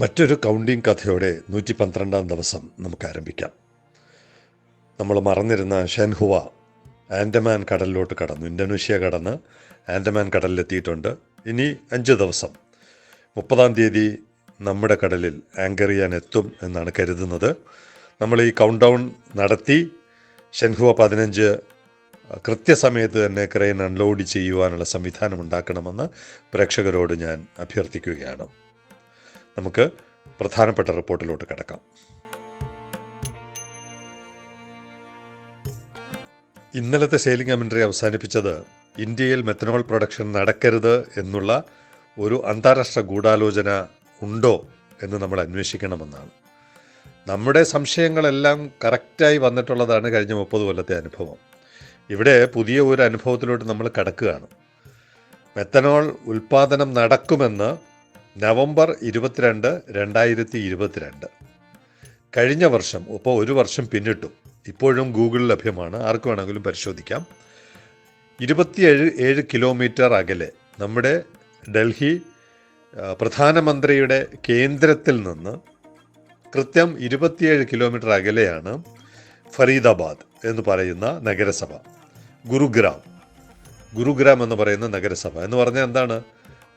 മറ്റൊരു കൗണ്ടിങ് കഥയോടെ നൂറ്റി പന്ത്രണ്ടാം ദിവസം നമുക്ക് ആരംഭിക്കാം നമ്മൾ മറന്നിരുന്ന ഷെൻഹുവ ആൻഡമാൻ കടലിലോട്ട് കടന്നു. ഇന്തോനേഷ്യ കടന്ന് ആൻഡമാൻ കടലിലെത്തിയിട്ടുണ്ട്. ഇനി അഞ്ച് ദിവസം. മുപ്പതാം തീയതി നമ്മുടെ കടലിൽ ആങ്കർ ചെയ്യാൻ എത്തും എന്നാണ് കരുതുന്നത്. നമ്മൾ ഈ കൗണ്ട് ഡൗൺ നടത്തി ഷെൻഹുവ പതിനഞ്ച് കൃത്യസമയത്ത് തന്നെ ക്രെയിൻ അൺലോഡ് ചെയ്യുവാനുള്ള സംവിധാനം ഉണ്ടാക്കണമെന്ന് പ്രേക്ഷകരോട് ഞാൻ അഭ്യർത്ഥിക്കുകയാണ്. നമുക്ക് പ്രധാനപ്പെട്ട റിപ്പോർട്ടിലോട്ട് കിടക്കാം. ഇന്നലത്തെ സെയിലിംഗ് കമൻട്രി അവസാനിപ്പിച്ചത് ഇന്ത്യയിൽ മെത്തനോൾ പ്രൊഡക്ഷൻ നടക്കരുത് എന്നുള്ള ഒരു അന്താരാഷ്ട്ര ഗൂഢാലോചന ഉണ്ടോ എന്ന് നമ്മൾ അന്വേഷിക്കണമെന്നാണ്. നമ്മുടെ സംശയങ്ങളെല്ലാം കറക്റ്റായി വന്നിട്ടുള്ളതാണ് കഴിഞ്ഞ മുപ്പത് കൊല്ലത്തെ അനുഭവം. ഇവിടെ പുതിയ ഒരു അനുഭവത്തിലോട്ട് നമ്മൾ കടക്കുകയാണ്. മെത്തനോൾ ഉൽപ്പാദനം നടക്കുമെന്ന് നവംബർ ഇരുപത്തിരണ്ട് രണ്ടായിരത്തി ഇരുപത്തിരണ്ട്. കഴിഞ്ഞ വർഷം ഇപ്പോൾ ഒരു വർഷം പിന്നിട്ടു. ഇപ്പോഴും ഗൂഗിൾ ലഭ്യമാണ്. ആർക്ക് വേണമെങ്കിലും പരിശോധിക്കാം. ഇരുപത്തിയേഴ് ഏഴ് കിലോമീറ്റർ അകലെ നമ്മുടെ ഡൽഹി പ്രധാനമന്ത്രിയുടെ കേന്ദ്രത്തിൽ നിന്ന് കൃത്യം ഇരുപത്തിയേഴ് കിലോമീറ്റർ അകലെയാണ് ഫരീദാബാദ് എന്ന് പറയുന്ന നഗരസഭ. ഗുരുഗ്രാം. ഗുരുഗ്രാം എന്ന് പറയുന്ന നഗരസഭ. എന്ന് പറഞ്ഞാൽ എന്താണ്?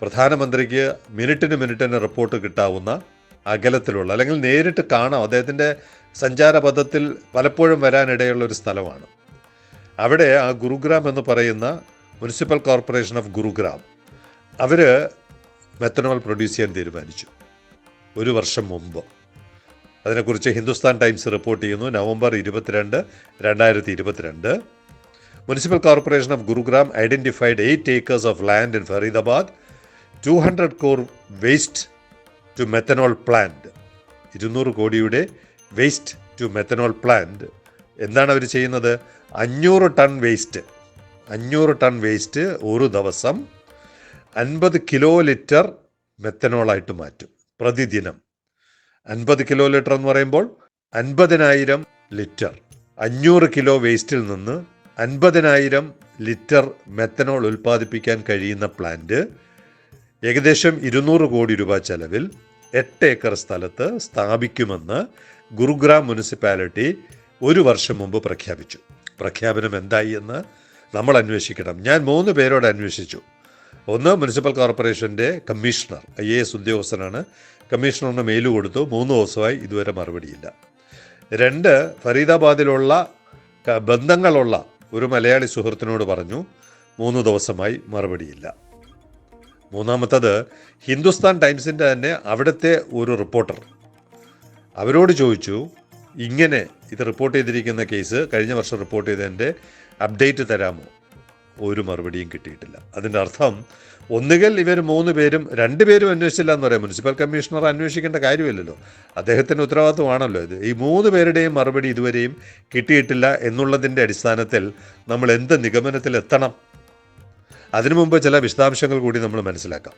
പ്രധാനമന്ത്രിക്ക് മിനിറ്റിന് മിനിറ്റിന് റിപ്പോർട്ട് കിട്ടാവുന്ന അകലത്തിലുള്ള അല്ലെങ്കിൽ നേരിട്ട് കാണാം. അദ്ദേഹത്തിന്റെ സഞ്ചാരപഥത്തിൽ പലപ്പോഴും വരാനിടയുള്ള ഒരു സ്ഥലമാണ്. അവിടെ ആ ഗുരുഗ്രാം എന്ന് പറയുന്ന മുനിസിപ്പൽ കോർപ്പറേഷൻ ഓഫ് ഗുരുഗ്രാം അവർ മെത്തനോൾ പ്രൊഡ്യൂസ് ചെയ്യാൻ തീരുമാനിച്ചു. ഒരു വർഷം മുമ്പ്. അതിനെക്കുറിച്ച് ഹിന്ദുസ്ഥാൻ ടൈംസ് റിപ്പോർട്ട് ചെയ്യുന്നു. നവംബർ ഇരുപത്തിരണ്ട് രണ്ടായിരത്തി ഇരുപത്തിരണ്ട് municipal corporation of Gurugram identified eight acres of land in Faridabad. Two hundred crore waste to methanol plant ഇരുന്നൂറ് കോടിയുടെ വേസ്റ്റ് ടു മെത്തനോൾ പ്ലാന്റ് എന്താണ് അവർ ചെയ്യുന്നത്? അഞ്ഞൂറ് ടൺ വേസ്റ്റ് അഞ്ഞൂറ് ടൺ വേസ്റ്റ് ഒരു ദിവസം അൻപത് കിലോ ലിറ്റർ മെത്തനോളായിട്ട് മാറ്റും പ്രതിദിനം. അൻപത് കിലോ ലിറ്റർ എന്ന് പറയുമ്പോൾ അൻപതിനായിരം ലിറ്റർ. അഞ്ഞൂറ് കിലോ വേസ്റ്റിൽ നിന്ന് അൻപതിനായിരം ലിറ്റർ മെത്തനോൾ ഉൽപ്പാദിപ്പിക്കാൻ കഴിയുന്ന പ്ലാന്റ് ഏകദേശം ഇരുന്നൂറ് കോടി രൂപ ചെലവിൽ എട്ട് ഏക്കർ സ്ഥലത്ത് സ്ഥാപിക്കുമെന്ന് ഗുരുഗ്രാം മുനിസിപ്പാലിറ്റി ഒരു വർഷം മുമ്പ് പ്രഖ്യാപിച്ചു. പ്രഖ്യാപനം എന്തായി എന്ന് നമ്മൾ അന്വേഷിക്കണം. ഞാൻ മൂന്ന് പേരോട് അന്വേഷിച്ചു. ഒന്ന് മുനിസിപ്പൽ കോർപ്പറേഷന്റെ കമ്മീഷണർ ഐ എ എസ് ഉദ്യോഗസ്ഥനാണ്. കമ്മീഷണറിന് മെയിൽ കൊടുത്തു. മൂന്ന് ദിവസമായി ഇതുവരെ മറുപടിയില്ല. രണ്ട് ഫരീദാബാദിലുള്ള ബന്ധങ്ങളുള്ള ഒരു മലയാളി സുഹൃത്തിനോട് പറഞ്ഞു. മൂന്ന് ദിവസമായി മറുപടിയില്ല. മൂന്നാമത്തത് ഹിന്ദുസ്ഥാൻ ടൈംസിന്റെ തന്നെ അവിടുത്തെ ഒരു റിപ്പോർട്ടർ. അവരോട് ചോദിച്ചു ഇങ്ങനെ ഇത് റിപ്പോർട്ട് ചെയ്തിരിക്കുന്ന കേസ് കഴിഞ്ഞ വർഷം റിപ്പോർട്ട് ചെയ്തതിന്റെ അപ്ഡേറ്റ് തരാമോ? ഒരു മറുപടിയും കിട്ടിയിട്ടില്ല. അതിന്റെ അർത്ഥം ഒന്നുകിൽ ഇവർ മൂന്ന് പേരും രണ്ട് പേരും അന്വേഷിച്ചില്ല എന്ന് പറയാം. മുനിസിപ്പൽ കമ്മീഷണർ അന്വേഷിക്കേണ്ട കാര്യമില്ലല്ലോ. അദ്ദേഹത്തിന്റെ ഉത്തരവാദിത്വമാണല്ലോ ഇത്. ഈ മൂന്ന് പേരുടെയും മറുപടി ഇതുവരെയും കിട്ടിയിട്ടില്ല എന്നുള്ളതിന്റെ അടിസ്ഥാനത്തിൽ നമ്മൾ എന്ത് നിഗമനത്തിൽ എത്തണം അതിനു മുമ്പ് ചില വിശദാംശങ്ങൾ കൂടി നമ്മൾ മനസ്സിലാക്കാം.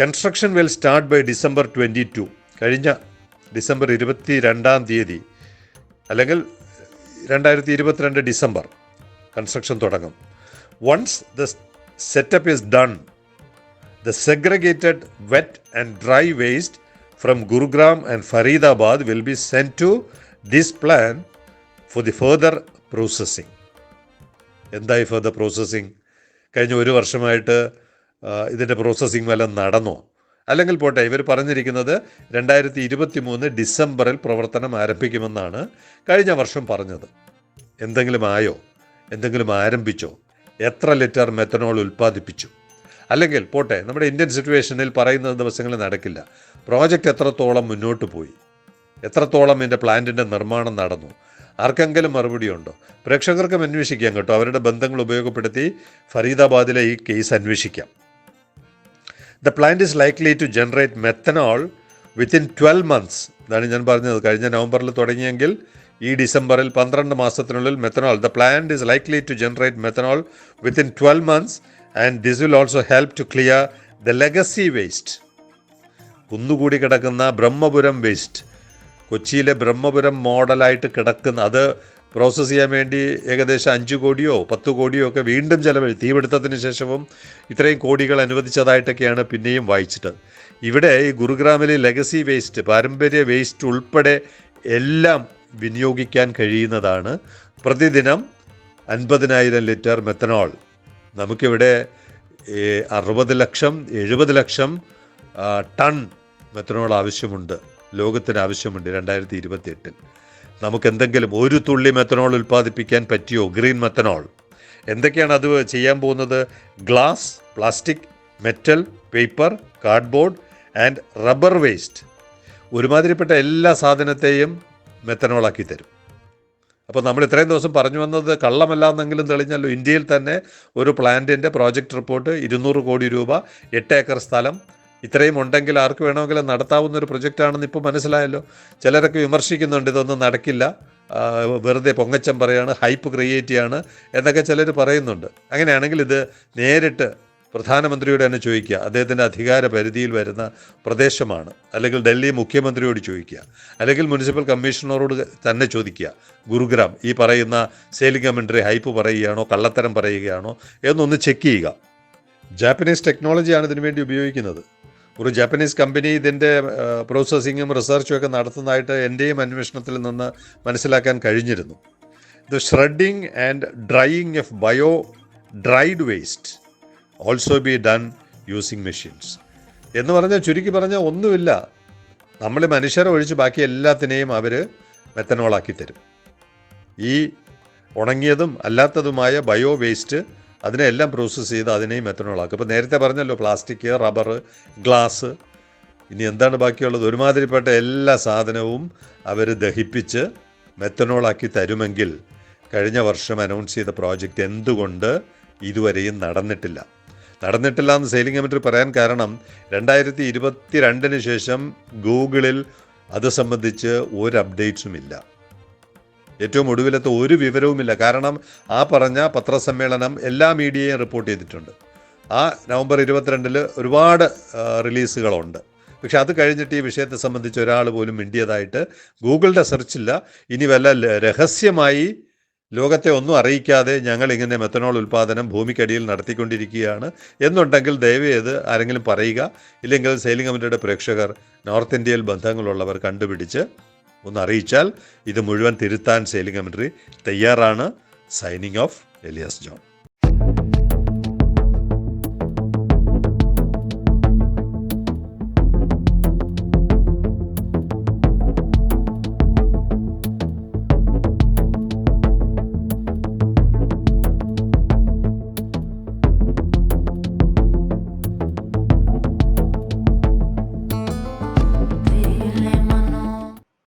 Construction will start by December twenty two കഴിഞ്ഞ ഡിസംബർ ഇരുപത്തി രണ്ടാം തീയതി അല്ലെങ്കിൽ രണ്ടായിരത്തി ഇരുപത്തിരണ്ട് ഡിസംബർ കൺസ്ട്രക്ഷൻ തുടങ്ങും. Once the setup is done the segregated wet and dry waste from Gurugram and Faridabad will be sent to this plant for the further processing എന്തായി further processing കഴിഞ്ഞ ഒരു വർഷമായിട്ട് ഇതിന്റെ പ്രോസസ്സിംഗ് വല്ലതും നടന്നോ? അല്ലെങ്കിൽ പോട്ടെ ഇവർ പറഞ്ഞിരിക്കുന്നത് രണ്ടായിരത്തി ഇരുപത്തി മൂന്ന് ഡിസംബറിൽ പ്രവർത്തനം ആരംഭിക്കുമെന്നാണ് കഴിഞ്ഞ വർഷം പറഞ്ഞത്. എന്തെങ്കിലും ആയോ? എന്തെങ്കിലും ആരംഭിച്ചോ? എത്ര ലിറ്റർ മെത്തനോൾ ഉൽപ്പാദിപ്പിച്ചു? അല്ലെങ്കിൽ പോട്ടെ നമ്മുടെ ഇന്ത്യൻ സിറ്റുവേഷനിൽ പറയുന്ന ദിവസങ്ങളിൽ നടക്കില്ല. പ്രോജക്റ്റ് എത്രത്തോളം മുന്നോട്ട് പോയി? എത്രത്തോളം ഇതിന്റെ പ്ലാന്റിന്റെ നിർമ്മാണം നടന്നു? ആർക്കെങ്കിലും മറുപടിയുണ്ടോ പ്രേക്ഷകർക്കും അന്വേഷിക്കാം കേട്ടോ. അവരുടെ ബന്ധങ്ങൾ ഉപയോഗപ്പെടുത്തി ഫരീദാബാദിലെ ഈ കേസ് അന്വേഷിക്കാം. The plant is likely to generate methanol within twelve months ഇതാണ് ഞാൻ പറഞ്ഞത്. കഴിഞ്ഞ നവംബറിൽ തുടങ്ങിയെങ്കിൽ ഈ ഡിസംബറിൽ പന്ത്രണ്ട് മാസത്തിനുള്ളിൽ methanol the plant is likely to generate methanol within twelve months and this will also help to clear the legacy waste കുന്നുകൂടി കിടക്കുന്ന ബ്രഹ്മപുരം വേസ്റ്റ് കൊച്ചിയിലെ ബ്രഹ്മപുരം മോഡലായിട്ട് കിടക്കുന്ന അത് പ്രോസസ്സ് ചെയ്യാൻ വേണ്ടി ഏകദേശം അഞ്ച് കോടിയോ പത്ത് കോടിയോ ഒക്കെ വീണ്ടും ചിലവഴി തീപിടുത്തത്തിന് ശേഷവും ഇത്രയും കോടികൾ അനുവദിച്ചതായിട്ടൊക്കെയാണ് പിന്നെയും വായിച്ചിട്ട് ഇവിടെ ഈ ഗുരുഗ്രാമിലെ ലെഗസി വേസ്റ്റ് പാരമ്പര്യ വേസ്റ്റ് ഉൾപ്പെടെ എല്ലാം വിനിയോഗിക്കാൻ കഴിയുന്നതാണ്. പ്രതിദിനം അൻപതിനായിരം ലിറ്റർ മെത്തനോൾ നമുക്കിവിടെ അറുപത് ലക്ഷം എഴുപത് ലക്ഷം ടൺ മെത്തനോൾ ആവശ്യമുണ്ട്. ലോകത്തിന് ആവശ്യമുണ്ട് രണ്ടായിരത്തി ഇരുപത്തി എട്ടിൽ നമുക്ക് എന്തെങ്കിലും ഒരു തുള്ളി മെത്തനോൾ ഉൽപ്പാദിപ്പിക്കാൻ പറ്റിയോ? ഗ്രീൻ മെത്തനോൾ എന്തൊക്കെയാണ് അത് ചെയ്യാൻ പോകുന്നത്? Glass plastic metal paper cardboard and rubber waste ഒരുമാതിരിപ്പെട്ട എല്ലാ സാധനത്തെയും മെത്തനോളാക്കി തരും. അപ്പോൾ നമ്മൾ ഇത്രയും ദിവസം പറഞ്ഞു വന്നത് കള്ളമല്ലാന്നെങ്കിലും തെളിഞ്ഞല്ലോ. ഇന്ത്യയിൽ തന്നെ ഒരു പ്ലാന്റിന്റെ പ്രോജക്റ്റ് റിപ്പോർട്ട് ഇരുന്നൂറ് കോടി രൂപ എട്ട് ഏക്കർ സ്ഥലം ഇത്രയും ഉണ്ടെങ്കിൽ ആർക്ക് വേണമെങ്കിലും നടത്താവുന്ന ഒരു പ്രൊജക്റ്റാണെന്ന് ഇപ്പോൾ മനസ്സിലായല്ലോ. ചിലരൊക്കെ വിമർശിക്കുന്നുണ്ട് ഇതൊന്നും നടക്കില്ല. വെറുതെ പൊങ്ങച്ചം പറയാണ് ഹൈപ്പ് ക്രിയേറ്റ് ചെയ്യാണ് എന്നൊക്കെ ചിലർ പറയുന്നുണ്ട്. അങ്ങനെയാണെങ്കിൽ ഇത് നേരിട്ട് പ്രധാനമന്ത്രിയോട് തന്നെ ചോദിക്കുക. അദ്ദേഹത്തിന്റെ അധികാര പരിധിയിൽ വരുന്ന പ്രദേശമാണ്. അല്ലെങ്കിൽ ഡൽഹി മുഖ്യമന്ത്രിയോട് ചോദിക്കുക. അല്ലെങ്കിൽ മുനിസിപ്പൽ കമ്മീഷണറോട് തന്നെ ചോദിക്കുക. ഗുരുഗ്രാം ഈ പറയുന്ന സെയിലിംഗ് കമൻട്രി ഹൈപ്പ് പറയുകയാണോ കള്ളത്തരം പറയുകയാണോ എന്നൊന്ന് ചെക്ക് ചെയ്യുക. ജാപ്പനീസ് ടെക്നോളജിയാണ് ഇതിനു വേണ്ടി ഉപയോഗിക്കുന്നത്. ഒരു ജാപ്പനീസ് കമ്പനി ഇതിന്റെ പ്രോസസ്സിങ്ങും റിസർച്ചും ഒക്കെ നടത്തുന്നതായിട്ട് എന്റെയും അന്വേഷണത്തിൽ നിന്ന് മനസ്സിലാക്കാൻ കഴിഞ്ഞിരുന്നു. The shredding and drying of bio dried waste also be done using machines എന്ന് പറഞ്ഞാൽ ചുരുക്കി പറഞ്ഞാൽ ഒന്നുമില്ല. നമ്മൾ മനുഷ്യരെ ഒഴിച്ച് ബാക്കി എല്ലാത്തിനെയും അവർ മെത്തനോളാക്കി തരും. ഈ ഉണങ്ങിയതും അല്ലാത്തതുമായ ബയോ വേസ്റ്റ് അതിനെല്ലാം പ്രോസസ്സ് ചെയ്ത് അതിനെയും മെത്തനോളാക്കും അപ്പോൾ നേരത്തെ പറഞ്ഞല്ലോ പ്ലാസ്റ്റിക് റബ്ബർ ഗ്ലാസ് ഇനി എന്താണ് ബാക്കിയുള്ളത്? ഒരുമാതിരിപ്പെട്ട എല്ലാ സാധനവും അവർ ദഹിപ്പിച്ച് മെത്തനോളാക്കി തരുമെങ്കിൽ കഴിഞ്ഞ വർഷം അനൗൺസ് ചെയ്ത പ്രോജക്റ്റ് എന്തുകൊണ്ട് ഇതുവരെയും നടന്നിട്ടില്ല? നടന്നിട്ടില്ല എന്ന് സെയിലിംഗ് കമ്മിറ്റി പറയാൻ കാരണം രണ്ടായിരത്തി ഇരുപത്തി രണ്ടിന് ശേഷം ഗൂഗിളിൽ അത് സംബന്ധിച്ച് ഒരു അപ്ഡേറ്റ്സും ഇല്ല. ഏറ്റവും ഒടുവിലത്തെ ഒരു വിവരവുമില്ല. കാരണം ആ പറഞ്ഞ പത്രസമ്മേളനം എല്ലാ മീഡിയയും റിപ്പോർട്ട് ചെയ്തിട്ടുണ്ട്. ആ നവംബർ ഇരുപത്തിരണ്ടിൽ ഒരുപാട് റിലീസുകളുണ്ട്. പക്ഷെ അത് കഴിഞ്ഞിട്ട് ഈ വിഷയത്തെ സംബന്ധിച്ച് ഒരാൾ പോലും മിണ്ടിയതായിട്ട് ഗൂഗിളിന്റെ സെർച്ചില്ല. ഇനി വല്ല രഹസ്യമായി ലോകത്തെ ഒന്നും അറിയിക്കാതെ ഞങ്ങൾ ഇങ്ങനെ മെത്തനോൾ ഉൽപ്പാദനം ഭൂമിക്കടിയിൽ നടത്തിക്കൊണ്ടിരിക്കുകയാണ് എന്നുണ്ടെങ്കിൽ ദയവ് ചെയ്ത് ആരെങ്കിലും പറയുക. ഇല്ലെങ്കിൽ സെയിലിംഗ് കമ്മിറ്റിയുടെ പ്രേക്ഷകർ നോർത്ത് ഇന്ത്യയിൽ ബന്ധങ്ങളുള്ളവർ കണ്ടുപിടിച്ച് ഒന്ന് അറിയിച്ചാൽ ഇത് മുഴുവൻ തിരുത്താൻ സെയിലിംഗ് കമ്മിറ്ററി തയ്യാറാണ്. Signing off Elias John